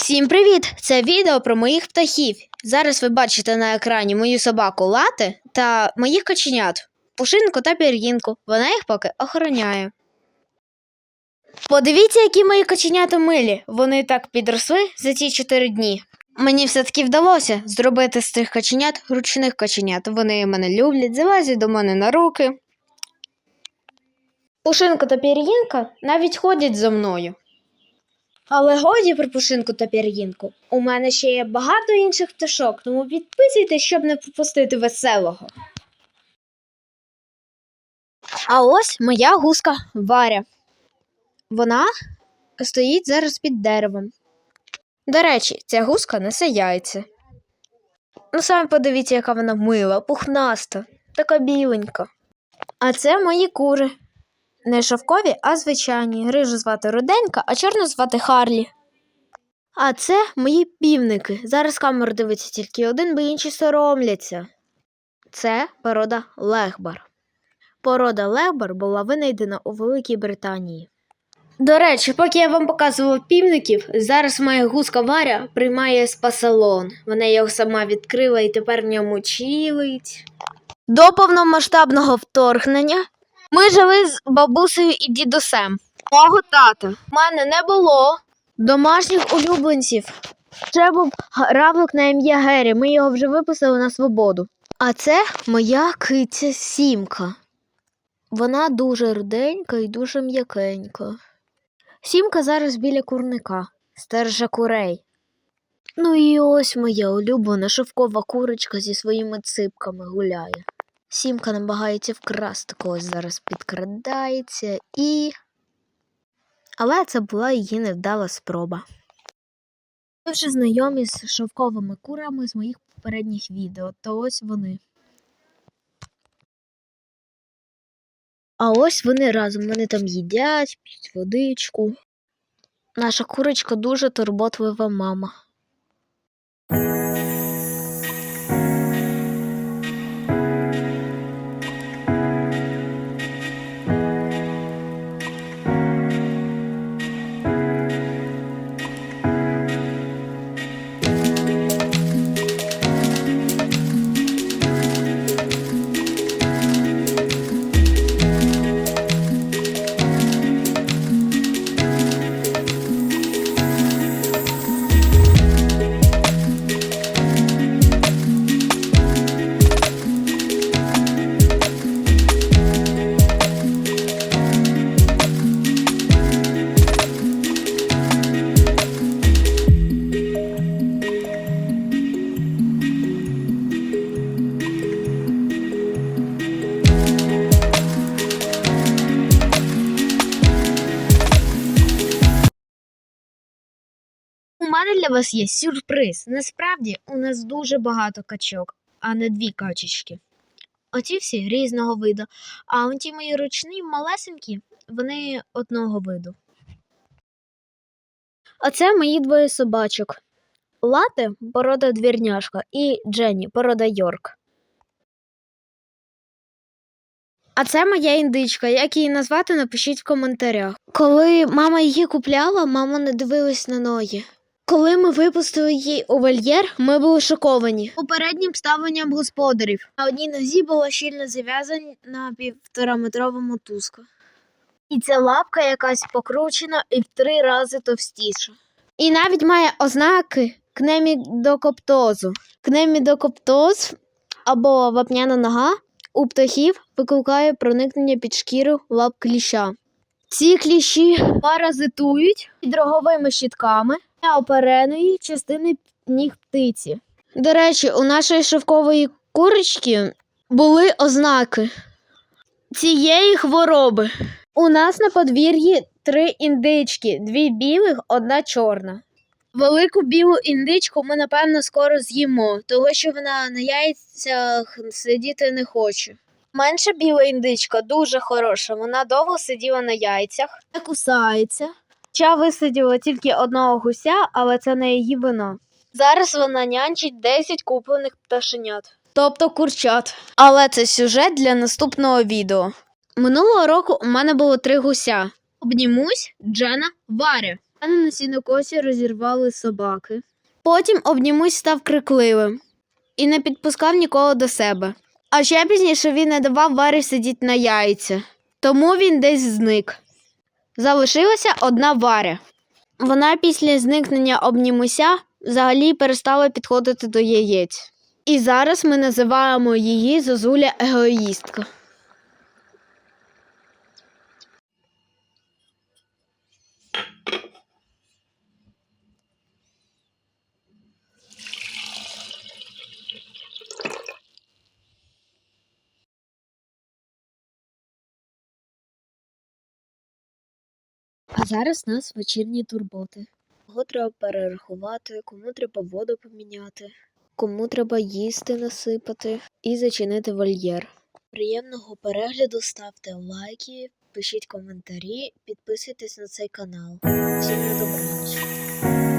Всім привіт! Це відео про моїх птахів. Зараз ви бачите на екрані мою собаку Лати та моїх коченят Пушинку та Пір'їнку. Вона їх поки охороняє. Подивіться, які мої коченята милі. Вони так підросли за ці 4 дні. Мені все-таки вдалося зробити з тих коченят ручних коченят. Вони мене люблять, залазять до мене на руки. Пушинка та Пір'їнка навіть ходять за мною. Але годі про пушинку та пір'їнку. У мене ще є багато інших пташок, тому підписуйтесь, щоб не пропустити веселого. А ось моя гуска Варя. Вона стоїть зараз під деревом. До речі, ця гуска несе яйця. Ну, саме подивіться, яка вона мила, пухнаста, така біленька. А це мої кури. Не шовкові, а звичайні. Грижу звати Руденька, а чорну звати Харлі. А це мої півники. Зараз камеру дивиться тільки один, бо інші соромляться. Це порода Легбар. Порода Легбар була винайдена у Великій Британії. До речі, поки я вам показувала півників, зараз моя гуска Варя приймає спа-салон. Вона його сама відкрила і тепер в ньому чилить. До повномасштабного вторгнення ми жили з бабусею і дідусем. Мого тата. У мене не було домашніх улюбленців. Ще був равлик на ім'я Гері. Ми його вже випустили на свободу. А це моя киця Сімка. Вона дуже руденька і дуже м'якенька. Сімка зараз біля курника, стерже курей. Ну і ось моя улюблена шовкова курочка зі своїми ципками гуляє. Сімка намагається вкрасти когось зараз підкрадається і. Але це була її невдала спроба. Ви вже знайомі з шовковими курами з моїх попередніх відео, то ось вони. А ось вони разом. Вони там їдять, п'ють водичку. Наша курочка дуже турботлива мама. Мене для вас є сюрприз. Насправді у нас дуже багато качок, а не дві качечки. Оці всі різного виду. А он ті мої ручні малесенькі, вони одного виду. А це мої двоє собачок. Лате порода двірняшка і Дженні порода Йорк. А це моя індичка. Як її назвати, напишіть в коментарях. Коли мама її купляла, мама не дивилась на ноги. Коли ми випустили її у вольєр, ми були шоковані попереднім ставленням господарів. На одній нозі була щільно зав'язана півтораметрова мотузка. І ця лапка якась покручена і в три рази товстіша. І навіть має ознаки кнемідокоптозу. Кнемідокоптоз або вапняна нога у птахів викликає проникнення під шкіру лап кліща. Ці кліщі паразитують під роговими щітками опереної частини ніг птиці. До речі, у нашої шовкової курочки були ознаки цієї хвороби. У нас на подвір'ї три індички, дві білих, одна чорна. Велику білу індичку ми, напевно, скоро з'їмо, тому що вона на яйцях сидіти не хоче. Менша біла індичка дуже хороша. Вона довго сиділа на яйцях, не кусається. Ча висиділа тільки одного гуся, але це не її вина. Зараз вона нянчить 10 куплених пташенят, тобто курчат. Але це сюжет для наступного відео. Минулого року у мене було три гуся: обнімусь, Джена, Варя. мене на сінокосі розірвали собаки. Потім обнімусь став крикливим і не підпускав нікого до себе. А ще пізніше він не давав Варі сидіти на яйця, тому він десь зник. Залишилася одна Варя. Вона після зникнення обнімуся взагалі перестала підходити до яєць. І зараз ми називаємо її Зозуля егоїстка. А зараз у нас вечірні турботи. Кого треба перерахувати, кому треба воду поміняти, кому треба їсти насипати і зачинити вольєр. Приємного перегляду, ставте лайки, пишіть коментарі, підписуйтесь на цей канал. Всім на добра!